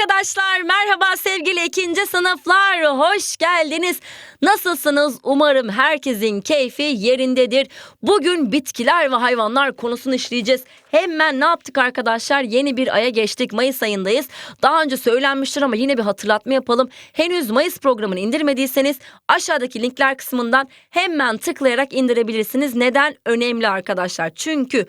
arkadaşlar. Merhaba sevgili ikinci sınıflar. Hoş geldiniz. Nasılsınız? Umarım herkesin keyfi yerindedir. Bugün bitkiler ve hayvanlar konusunu işleyeceğiz. Hemen ne yaptık arkadaşlar? Yeni bir aya geçtik. Mayıs ayındayız. Daha önce söylenmiştir ama yine bir hatırlatma yapalım. Henüz Mayıs programını indirmediyseniz aşağıdaki linkler kısmından hemen tıklayarak indirebilirsiniz. Neden? Önemli arkadaşlar. Çünkü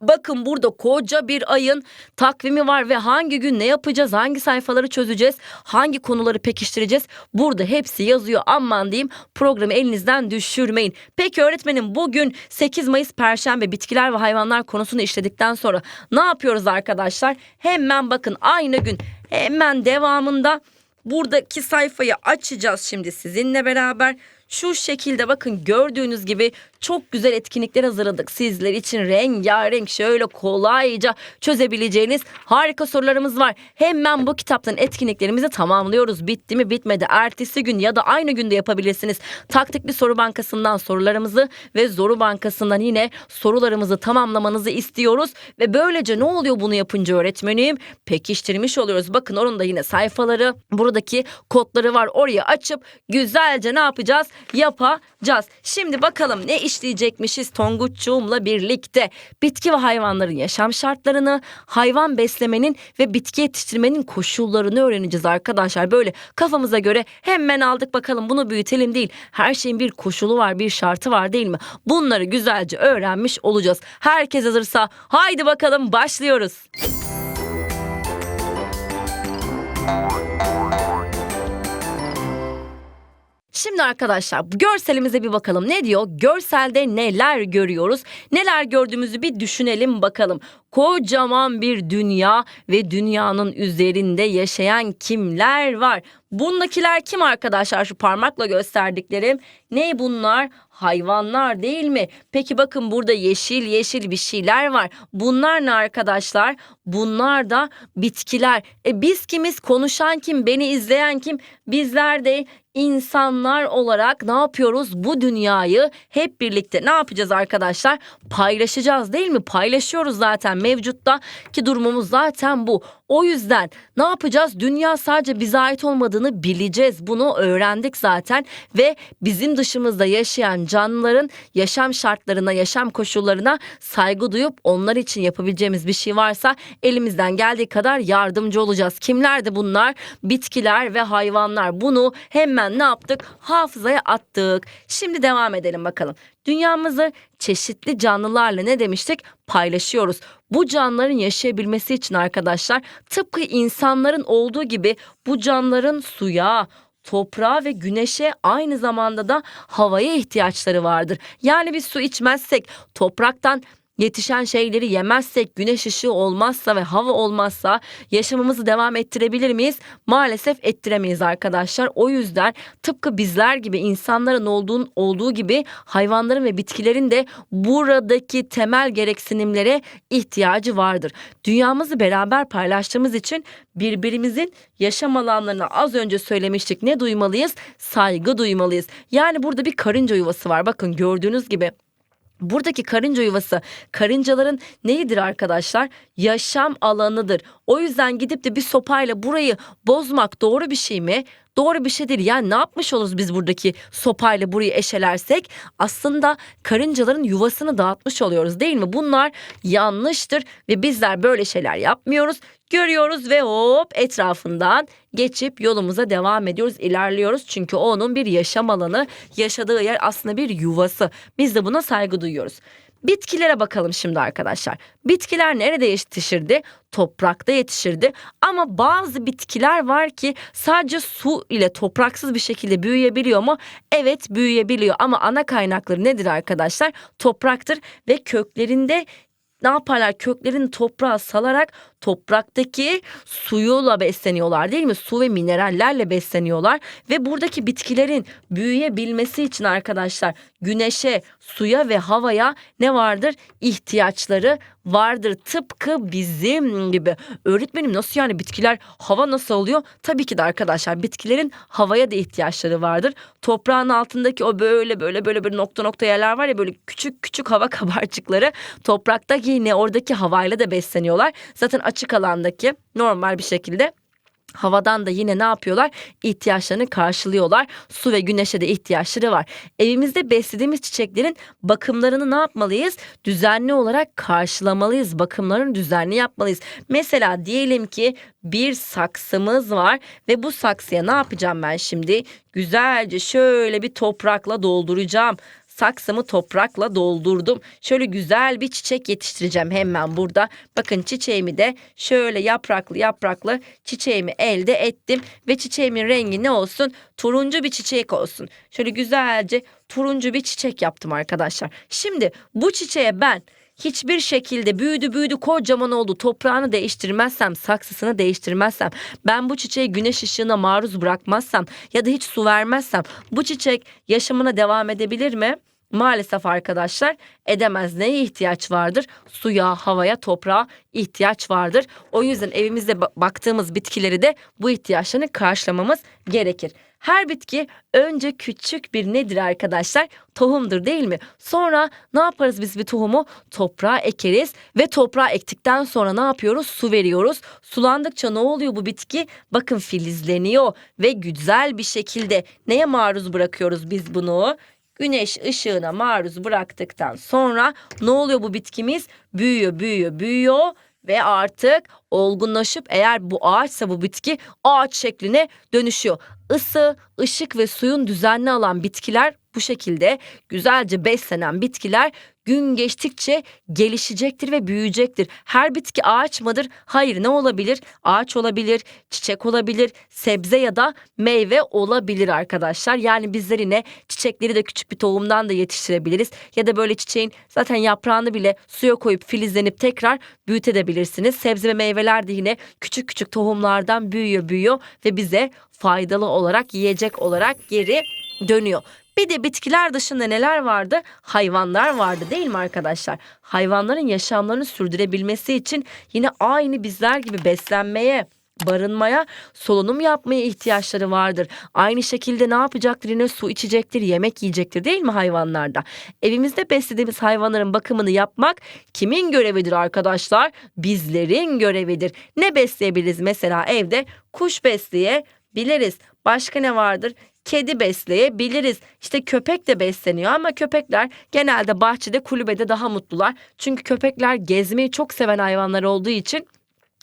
Bakın burada koca bir ayın takvimi var ve hangi gün ne yapacağız, hangi sayfaları çözeceğiz, hangi konuları pekiştireceğiz. Burada hepsi yazıyor. Aman diyeyim programı elinizden düşürmeyin. Peki öğretmenim bugün 8 Mayıs Perşembe bitkiler ve hayvanlar konusunu işledikten sonra ne yapıyoruz arkadaşlar? Hemen bakın aynı gün hemen devamında buradaki sayfayı açacağız şimdi sizinle beraber. Şu şekilde bakın gördüğünüz gibi çok güzel etkinlikler hazırladık. Sizler için rengarenk şöyle kolayca çözebileceğiniz harika sorularımız var. Hemen bu kitaptan etkinliklerimizi tamamlıyoruz. Bitti mi bitmedi. Ertesi gün ya da aynı günde yapabilirsiniz. Taktikli soru bankasından sorularımızı ve zoru bankasından yine sorularımızı tamamlamanızı istiyoruz. Ve böylece ne oluyor bunu yapınca öğretmenim? Pekiştirmiş oluyoruz. Bakın onun da yine sayfaları buradaki kodları var. Oraya açıp güzelce ne yapacağız? Yapacağız. Şimdi bakalım ne işleyecekmişiz Tonguççuğumla birlikte. Bitki ve hayvanların yaşam şartlarını, hayvan beslemenin ve bitki yetiştirmenin koşullarını öğreneceğiz arkadaşlar. Böyle kafamıza göre hemen aldık bakalım bunu büyütelim değil. Her şeyin bir koşulu var, bir şartı var değil mi? Bunları güzelce öğrenmiş olacağız. Herkes hazırsa haydi bakalım başlıyoruz. Şimdi arkadaşlar bu görselimize bir bakalım. Ne diyor? Görselde neler görüyoruz? Neler gördüğümüzü bir düşünelim bakalım. Kocaman bir dünya ve dünyanın üzerinde yaşayan kimler var? Bundakiler kim arkadaşlar? Şu parmakla gösterdiklerim. Ne bunlar? Hayvanlar değil mi? Peki bakın burada yeşil yeşil bir şeyler var. Bunlar ne arkadaşlar? Bunlar da bitkiler. E biz kimiz? Konuşan kim? Beni izleyen kim? Bizler de insanlar olarak ne yapıyoruz? Bu dünyayı hep birlikte ne yapacağız arkadaşlar? Paylaşacağız değil mi? Paylaşıyoruz zaten mevcutta ki durumumuz zaten bu. O yüzden ne yapacağız? Dünya sadece bize ait olmadığını bileceğiz. Bunu öğrendik zaten ve bizim dışımızda yaşayan canlıların yaşam şartlarına, yaşam koşullarına saygı duyup onlar için yapabileceğimiz bir şey varsa elimizden geldiği kadar yardımcı olacağız. Kimlerdi bunlar? Bitkiler ve hayvanlar. Bunu hemen ne yaptık? Hafızaya attık. Şimdi devam edelim bakalım. Dünyamızı çeşitli canlılarla ne demiştik? Paylaşıyoruz. Bu canlıların yaşayabilmesi için arkadaşlar tıpkı insanların olduğu gibi bu canlıların suya, toprağa ve güneşe aynı zamanda da havaya ihtiyaçları vardır. Yani biz su içmezsek topraktan yetişen şeyleri yemezsek, güneş ışığı olmazsa ve hava olmazsa yaşamımızı devam ettirebilir miyiz? Maalesef ettiremeyiz arkadaşlar. O yüzden tıpkı bizler gibi insanların olduğun, olduğu gibi hayvanların ve bitkilerin de buradaki temel gereksinimlere ihtiyacı vardır. Dünyamızı beraber paylaştığımız için birbirimizin yaşam alanlarına az önce söylemiştik. Ne duymalıyız? Saygı duymalıyız. Yani burada bir karınca yuvası var. Bakın gördüğünüz gibi Buradaki karınca yuvası karıncaların neyidir arkadaşlar? Yaşam alanıdır. O yüzden gidip de bir sopayla burayı bozmak doğru bir şey mi? Doğru bir şey değil. Yani ne yapmış oluruz biz buradaki sopayla burayı eşelersek? Aslında karıncaların yuvasını dağıtmış oluyoruz değil mi? Bunlar yanlıştır ve bizler böyle şeyler yapmıyoruz. Görüyoruz ve hop etrafından geçip yolumuza devam ediyoruz, ilerliyoruz. Çünkü onun bir yaşam alanı, yaşadığı yer aslında bir yuvası. Biz de buna saygı duyuyoruz. Bitkilere bakalım şimdi arkadaşlar. Bitkiler nerede yetişirdi? Toprakta yetişirdi. Ama bazı bitkiler var ki sadece su ile topraksız bir şekilde büyüyebiliyor mu? Evet büyüyebiliyor ama ana kaynakları nedir arkadaşlar? Topraktır ve köklerinde ne yaparlar? Köklerini toprağa salarak topraktaki suyuyla besleniyorlar değil mi? Su ve minerallerle besleniyorlar ve buradaki bitkilerin büyüyebilmesi için arkadaşlar güneşe, suya ve havaya ne vardır? İhtiyaçları vardır. Tıpkı bizim gibi. Öğretmenim nasıl yani bitkiler hava nasıl oluyor? Tabii ki de arkadaşlar bitkilerin havaya da ihtiyaçları vardır. Toprağın altındaki o böyle böyle böyle böyle nokta nokta yerler var ya böyle küçük küçük hava kabarcıkları topraktaki yine oradaki havayla da besleniyorlar. Zaten açık alandaki normal bir şekilde Havadan da yine ne yapıyorlar? İhtiyaçlarını karşılıyorlar. Su ve güneşe de ihtiyaçları var. Evimizde beslediğimiz çiçeklerin bakımlarını ne yapmalıyız? Düzenli olarak karşılamalıyız. Bakımlarını düzenli yapmalıyız. Mesela diyelim ki bir saksımız var ve bu saksıya ne yapacağım ben şimdi? Güzelce şöyle bir toprakla dolduracağım saksımı toprakla doldurdum. Şöyle güzel bir çiçek yetiştireceğim hemen burada. Bakın çiçeğimi de şöyle yapraklı yapraklı çiçeğimi elde ettim. Ve çiçeğimin rengi ne olsun? Turuncu bir çiçek olsun. Şöyle güzelce turuncu bir çiçek yaptım arkadaşlar. Şimdi bu çiçeğe ben hiçbir şekilde büyüdü büyüdü kocaman oldu toprağını değiştirmezsem saksısını değiştirmezsem ben bu çiçeği güneş ışığına maruz bırakmazsam ya da hiç su vermezsem bu çiçek yaşamına devam edebilir mi? Maalesef arkadaşlar edemez. Neye ihtiyaç vardır? Suya, havaya, toprağa ihtiyaç vardır. O yüzden evimizde ba- baktığımız bitkileri de bu ihtiyaçlarını karşılamamız gerekir. Her bitki önce küçük bir nedir arkadaşlar? Tohumdur değil mi? Sonra ne yaparız biz bir tohumu? Toprağa ekeriz ve toprağa ektikten sonra ne yapıyoruz? Su veriyoruz. Sulandıkça ne oluyor bu bitki? Bakın filizleniyor ve güzel bir şekilde neye maruz bırakıyoruz biz bunu? Güneş ışığına maruz bıraktıktan sonra ne oluyor bu bitkimiz? Büyüyor, büyüyor, büyüyor ve artık olgunlaşıp eğer bu ağaçsa bu bitki ağaç şekline dönüşüyor. Isı, ışık ve suyun düzenli alan bitkiler bu şekilde güzelce beslenen bitkiler gün geçtikçe gelişecektir ve büyüyecektir. Her bitki ağaç mıdır? Hayır ne olabilir? Ağaç olabilir, çiçek olabilir, sebze ya da meyve olabilir arkadaşlar. Yani bizler yine çiçekleri de küçük bir tohumdan da yetiştirebiliriz. Ya da böyle çiçeğin zaten yaprağını bile suya koyup filizlenip tekrar büyütebilirsiniz. Sebze ve meyveler de yine küçük küçük tohumlardan büyüyor büyüyor ve bize faydalı olarak yiyecek olarak geri dönüyor. Bir de bitkiler dışında neler vardı? Hayvanlar vardı değil mi arkadaşlar? Hayvanların yaşamlarını sürdürebilmesi için yine aynı bizler gibi beslenmeye, barınmaya, solunum yapmaya ihtiyaçları vardır. Aynı şekilde ne yapacaktır? Yine su içecektir, yemek yiyecektir değil mi hayvanlarda? Evimizde beslediğimiz hayvanların bakımını yapmak kimin görevidir arkadaşlar? Bizlerin görevidir. Ne besleyebiliriz mesela evde? Kuş besleyebiliriz. Başka ne vardır? Kedi besleyebiliriz. İşte köpek de besleniyor ama köpekler genelde bahçede kulübede daha mutlular. Çünkü köpekler gezmeyi çok seven hayvanlar olduğu için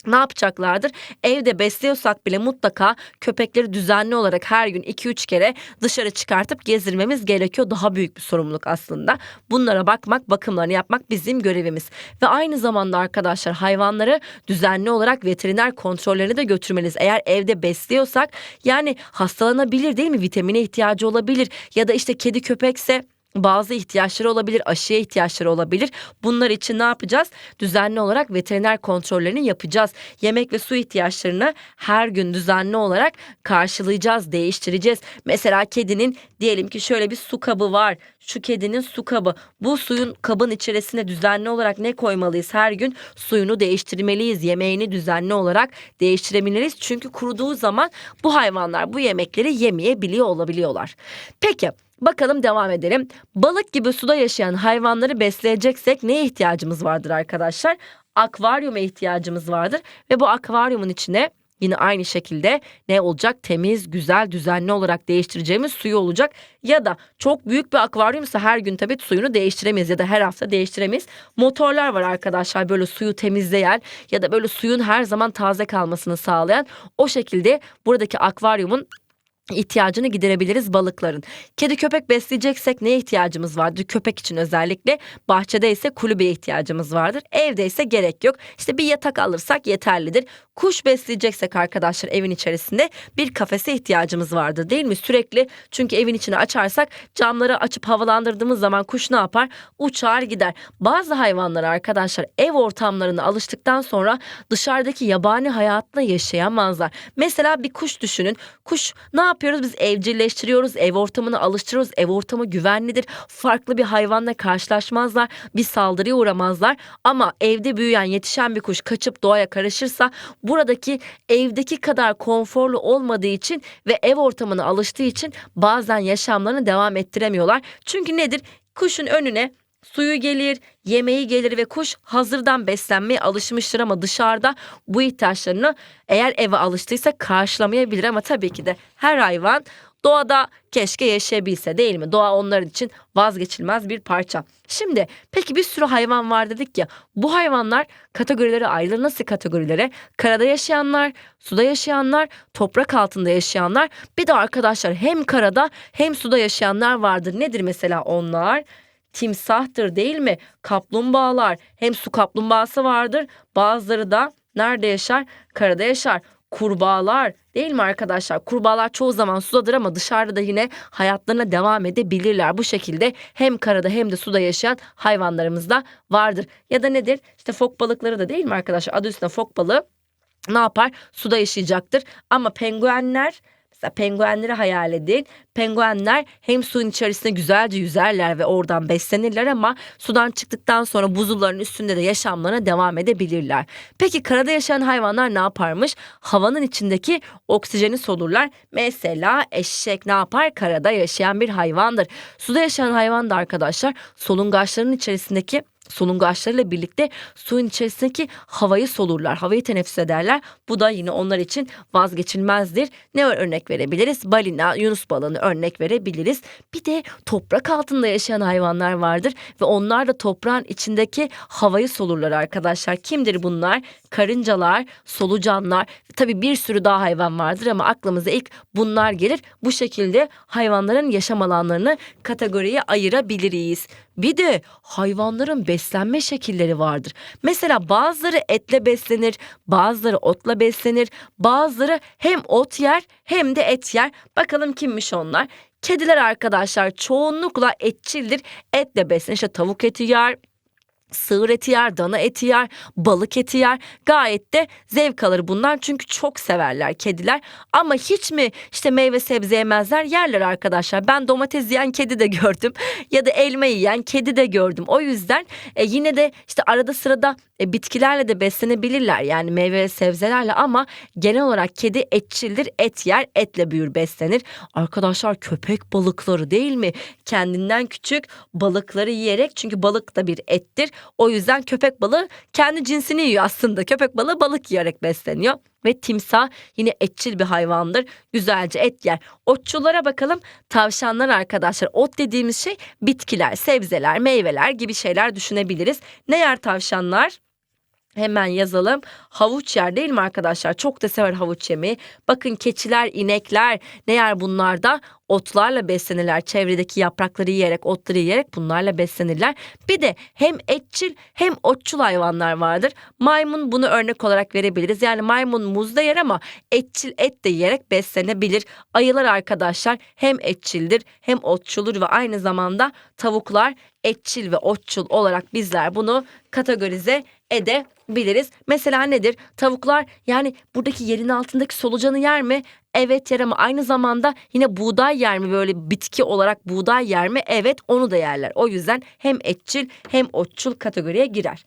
ne yapacaklardır? Evde besliyorsak bile mutlaka köpekleri düzenli olarak her gün 2-3 kere dışarı çıkartıp gezdirmemiz gerekiyor. Daha büyük bir sorumluluk aslında. Bunlara bakmak, bakımlarını yapmak bizim görevimiz. Ve aynı zamanda arkadaşlar hayvanları düzenli olarak veteriner kontrollerine de götürmeliyiz. Eğer evde besliyorsak yani hastalanabilir değil mi? Vitamine ihtiyacı olabilir ya da işte kedi köpekse bazı ihtiyaçları olabilir, aşıya ihtiyaçları olabilir. Bunlar için ne yapacağız? Düzenli olarak veteriner kontrollerini yapacağız. Yemek ve su ihtiyaçlarını her gün düzenli olarak karşılayacağız, değiştireceğiz. Mesela kedinin diyelim ki şöyle bir su kabı var. Şu kedinin su kabı. Bu suyun kabın içerisine düzenli olarak ne koymalıyız? Her gün suyunu değiştirmeliyiz. Yemeğini düzenli olarak değiştirebiliriz. Çünkü kuruduğu zaman bu hayvanlar bu yemekleri yemeyebiliyor olabiliyorlar. Peki Bakalım devam edelim. Balık gibi suda yaşayan hayvanları besleyeceksek neye ihtiyacımız vardır arkadaşlar? Akvaryuma ihtiyacımız vardır ve bu akvaryumun içine Yine aynı şekilde ne olacak? Temiz, güzel, düzenli olarak değiştireceğimiz suyu olacak. Ya da çok büyük bir akvaryumsa her gün tabii suyunu değiştiremeyiz ya da her hafta değiştiremeyiz. Motorlar var arkadaşlar böyle suyu temizleyen ya da böyle suyun her zaman taze kalmasını sağlayan. O şekilde buradaki akvaryumun ihtiyacını giderebiliriz balıkların. Kedi köpek besleyeceksek neye ihtiyacımız vardır? Köpek için özellikle. Bahçede ise kulübeye ihtiyacımız vardır. Evde ise gerek yok. İşte bir yatak alırsak yeterlidir. Kuş besleyeceksek arkadaşlar evin içerisinde bir kafese ihtiyacımız vardır değil mi? Sürekli çünkü evin içini açarsak camları açıp havalandırdığımız zaman kuş ne yapar? Uçar gider. Bazı hayvanlar arkadaşlar ev ortamlarına alıştıktan sonra dışarıdaki yabani hayatla yaşayamazlar. Mesela bir kuş düşünün. Kuş ne yapıyoruz? Biz evcilleştiriyoruz, ev ortamını alıştırıyoruz. Ev ortamı güvenlidir. Farklı bir hayvanla karşılaşmazlar. Bir saldırıya uğramazlar. Ama evde büyüyen, yetişen bir kuş kaçıp doğaya karışırsa buradaki evdeki kadar konforlu olmadığı için ve ev ortamına alıştığı için bazen yaşamlarını devam ettiremiyorlar. Çünkü nedir? Kuşun önüne Suyu gelir, yemeği gelir ve kuş hazırdan beslenmeye alışmıştır ama dışarıda bu ihtiyaçlarını eğer eve alıştıysa karşılamayabilir ama tabii ki de her hayvan doğada keşke yaşayabilse değil mi? Doğa onlar için vazgeçilmez bir parça. Şimdi peki bir sürü hayvan var dedik ya bu hayvanlar kategorilere ayrılır. Nasıl kategorilere? Karada yaşayanlar, suda yaşayanlar, toprak altında yaşayanlar bir de arkadaşlar hem karada hem suda yaşayanlar vardır. Nedir mesela onlar? Timsahtır değil mi? Kaplumbağalar hem su kaplumbağası vardır bazıları da nerede yaşar? Karada yaşar. Kurbağalar değil mi arkadaşlar? Kurbağalar çoğu zaman sudadır ama dışarıda da yine hayatlarına devam edebilirler. Bu şekilde hem karada hem de suda yaşayan hayvanlarımız da vardır. Ya da nedir? İşte fok balıkları da değil mi arkadaşlar? Adı üstünde fok balığı ne yapar? Suda yaşayacaktır. Ama penguenler Mesela penguenleri hayal edin. Penguenler hem suyun içerisinde güzelce yüzerler ve oradan beslenirler ama sudan çıktıktan sonra buzulların üstünde de yaşamlarına devam edebilirler. Peki karada yaşayan hayvanlar ne yaparmış? Havanın içindeki oksijeni solurlar. Mesela eşek ne yapar? Karada yaşayan bir hayvandır. Suda yaşayan hayvan da arkadaşlar solungaçların içerisindeki solungaçlarıyla birlikte suyun içerisindeki havayı solurlar. Havayı teneffüs ederler. Bu da yine onlar için vazgeçilmezdir. Ne örnek verebiliriz? Balina, yunus balığını örnek verebiliriz. Bir de toprak altında yaşayan hayvanlar vardır ve onlar da toprağın içindeki havayı solurlar arkadaşlar. Kimdir bunlar? Karıncalar, solucanlar, tabii bir sürü daha hayvan vardır ama aklımıza ilk bunlar gelir. Bu şekilde hayvanların yaşam alanlarını kategoriye ayırabiliriz. Bir de hayvanların beslenme şekilleri vardır. Mesela bazıları etle beslenir, bazıları otla beslenir, bazıları hem ot yer hem de et yer. Bakalım kimmiş onlar? Kediler arkadaşlar çoğunlukla etçildir. Etle beslenir. İşte tavuk eti yer, Sığır eti yer, dana eti yer, balık eti yer. Gayet de zevk alır bundan çünkü çok severler kediler. Ama hiç mi işte meyve sebze yemezler? Yerler arkadaşlar. Ben domates yiyen kedi de gördüm ya da elma yiyen kedi de gördüm. O yüzden e, yine de işte arada sırada e, bitkilerle de beslenebilirler. Yani meyve ve sebzelerle ama genel olarak kedi etçildir. Et yer, etle büyür, beslenir. Arkadaşlar köpek balıkları değil mi? Kendinden küçük balıkları yiyerek çünkü balık da bir ettir. O yüzden köpek balığı kendi cinsini yiyor aslında. Köpek balığı balık yiyerek besleniyor. Ve timsah yine etçil bir hayvandır. Güzelce et yer. Otçulara bakalım. Tavşanlar arkadaşlar. Ot dediğimiz şey bitkiler, sebzeler, meyveler gibi şeyler düşünebiliriz. Ne yer tavşanlar? Hemen yazalım. Havuç yer değil mi arkadaşlar? Çok da sever havuç yemeği. Bakın keçiler, inekler ne yer bunlar da? Otlarla beslenirler. Çevredeki yaprakları yiyerek, otları yiyerek bunlarla beslenirler. Bir de hem etçil hem otçul hayvanlar vardır. Maymun bunu örnek olarak verebiliriz. Yani maymun muz da yer ama etçil et de yiyerek beslenebilir. Ayılar arkadaşlar hem etçildir hem otçuldur ve aynı zamanda tavuklar etçil ve otçul olarak bizler bunu kategorize edebiliriz. Mesela nedir? Tavuklar yani buradaki yerin altındaki solucanı yer mi? Evet yer ama aynı zamanda yine buğday yer mi? Böyle bitki olarak buğday yer mi? Evet onu da yerler. O yüzden hem etçil hem otçul kategoriye girer.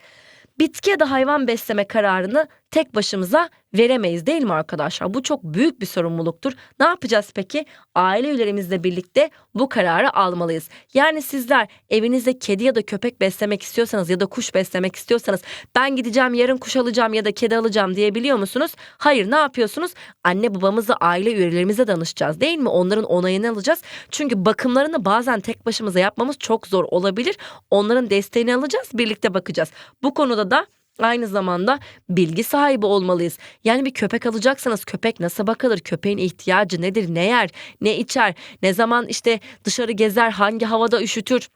Bitki ya da hayvan besleme kararını tek başımıza veremeyiz değil mi arkadaşlar? Bu çok büyük bir sorumluluktur. Ne yapacağız peki? Aile üyelerimizle birlikte bu kararı almalıyız. Yani sizler evinizde kedi ya da köpek beslemek istiyorsanız ya da kuş beslemek istiyorsanız ben gideceğim yarın kuş alacağım ya da kedi alacağım diyebiliyor musunuz? Hayır ne yapıyorsunuz? Anne babamızla aile üyelerimize danışacağız değil mi? Onların onayını alacağız. Çünkü bakımlarını bazen tek başımıza yapmamız çok zor olabilir. Onların desteğini alacağız birlikte bakacağız. Bu konuda da Aynı zamanda bilgi sahibi olmalıyız. Yani bir köpek alacaksanız köpek nasıl bakılır? Köpeğin ihtiyacı nedir? Ne yer? Ne içer? Ne zaman işte dışarı gezer? Hangi havada üşütür?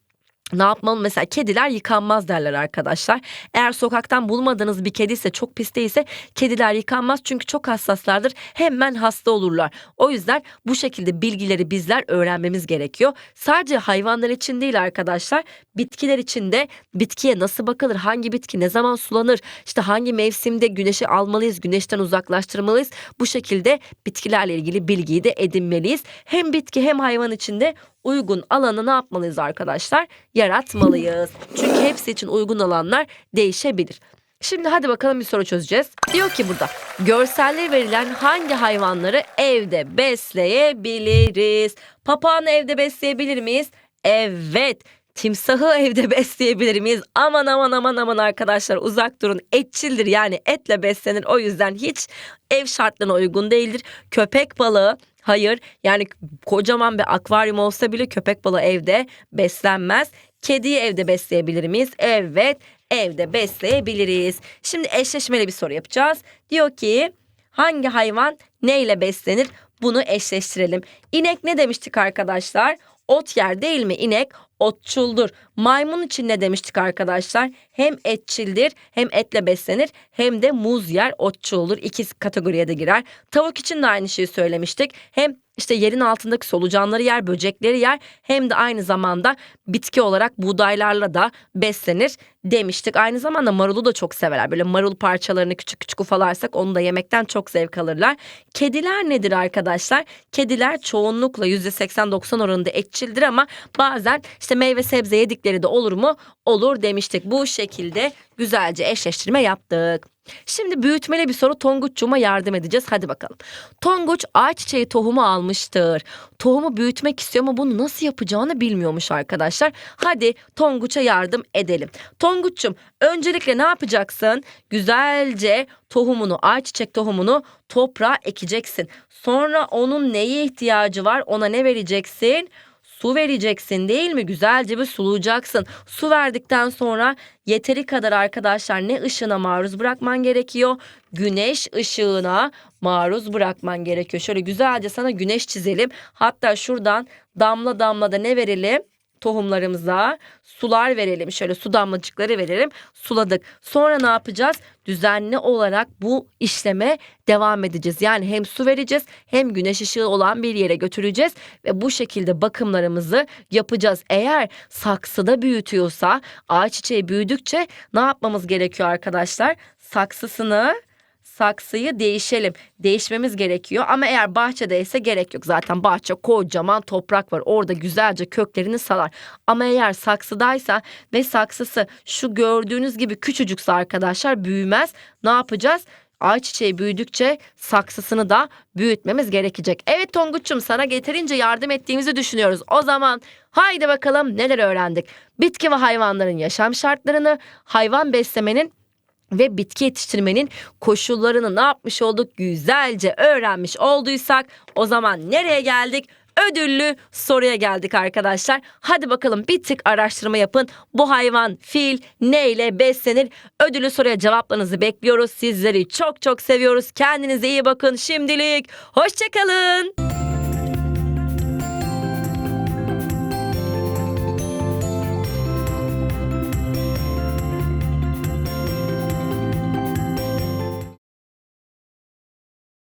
Ne yapmalı? Mesela kediler yıkanmaz derler arkadaşlar. Eğer sokaktan bulmadığınız bir kedi ise çok pis değilse kediler yıkanmaz çünkü çok hassaslardır. Hemen hasta olurlar. O yüzden bu şekilde bilgileri bizler öğrenmemiz gerekiyor. Sadece hayvanlar için değil arkadaşlar. Bitkiler için de bitkiye nasıl bakılır? Hangi bitki ne zaman sulanır? İşte hangi mevsimde güneşi almalıyız? Güneşten uzaklaştırmalıyız? Bu şekilde bitkilerle ilgili bilgiyi de edinmeliyiz. Hem bitki hem hayvan için de uygun alanı ne yapmalıyız arkadaşlar? Yaratmalıyız. Çünkü hepsi için uygun alanlar değişebilir. Şimdi hadi bakalım bir soru çözeceğiz. Diyor ki burada görselleri verilen hangi hayvanları evde besleyebiliriz? Papağanı evde besleyebilir miyiz? Evet. Timsahı evde besleyebilir miyiz? Aman aman aman aman arkadaşlar uzak durun. Etçildir yani etle beslenir. O yüzden hiç ev şartlarına uygun değildir. Köpek balığı hayır yani kocaman bir akvaryum olsa bile köpek balığı evde beslenmez. Kediyi evde besleyebilir miyiz? Evet evde besleyebiliriz. Şimdi eşleşmeli bir soru yapacağız. Diyor ki hangi hayvan neyle beslenir? Bunu eşleştirelim. İnek ne demiştik arkadaşlar? Ot yer değil mi? İnek otçuldur. Maymun için ne demiştik arkadaşlar? Hem etçildir hem etle beslenir hem de muz yer otçuldur. İkisi kategoriye de girer. Tavuk için de aynı şeyi söylemiştik. Hem işte yerin altındaki solucanları yer, böcekleri yer hem de aynı zamanda bitki olarak buğdaylarla da beslenir demiştik. Aynı zamanda marulu da çok severler. Böyle marul parçalarını küçük küçük ufalarsak onu da yemekten çok zevk alırlar. Kediler nedir arkadaşlar? Kediler çoğunlukla %80-90 oranında etçildir ama bazen işte meyve sebze yedikleri de olur mu? Olur demiştik. Bu şekilde güzelce eşleştirme yaptık. Şimdi büyütmeli bir soru Tonguç'cuma yardım edeceğiz. Hadi bakalım. Tonguç ayçiçeği tohumu almıştır. Tohumu büyütmek istiyor ama bunu nasıl yapacağını bilmiyormuş arkadaşlar. Hadi Tonguç'a yardım edelim. Tonguç'cum öncelikle ne yapacaksın? Güzelce tohumunu, ayçiçek tohumunu toprağa ekeceksin. Sonra onun neye ihtiyacı var? Ona ne vereceksin? Su vereceksin değil mi? Güzelce bir sulayacaksın. Su verdikten sonra yeteri kadar arkadaşlar ne ışığına maruz bırakman gerekiyor? Güneş ışığına maruz bırakman gerekiyor. Şöyle güzelce sana güneş çizelim. Hatta şuradan damla damla da ne verelim? Tohumlarımıza sular verelim. Şöyle su damlacıkları verelim. Suladık. Sonra ne yapacağız? Düzenli olarak bu işleme devam edeceğiz. Yani hem su vereceğiz hem güneş ışığı olan bir yere götüreceğiz ve bu şekilde bakımlarımızı yapacağız. Eğer saksıda büyütüyorsa ağaç çiçeği büyüdükçe ne yapmamız gerekiyor arkadaşlar? Saksısını saksıyı değişelim. Değişmemiz gerekiyor ama eğer bahçedeyse gerek yok. Zaten bahçe kocaman toprak var. Orada güzelce köklerini salar. Ama eğer saksıdaysa ve saksısı şu gördüğünüz gibi küçücükse arkadaşlar büyümez. Ne yapacağız? Ayçiçeği büyüdükçe saksısını da büyütmemiz gerekecek. Evet Tonguç'um sana getirince yardım ettiğimizi düşünüyoruz. O zaman haydi bakalım neler öğrendik. Bitki ve hayvanların yaşam şartlarını, hayvan beslemenin ve bitki yetiştirmenin koşullarını ne yapmış olduk güzelce öğrenmiş olduysak o zaman nereye geldik? Ödüllü soruya geldik arkadaşlar. Hadi bakalım bir tık araştırma yapın. Bu hayvan, fil neyle beslenir? Ödüllü soruya cevaplarınızı bekliyoruz. Sizleri çok çok seviyoruz. Kendinize iyi bakın. Şimdilik hoşçakalın.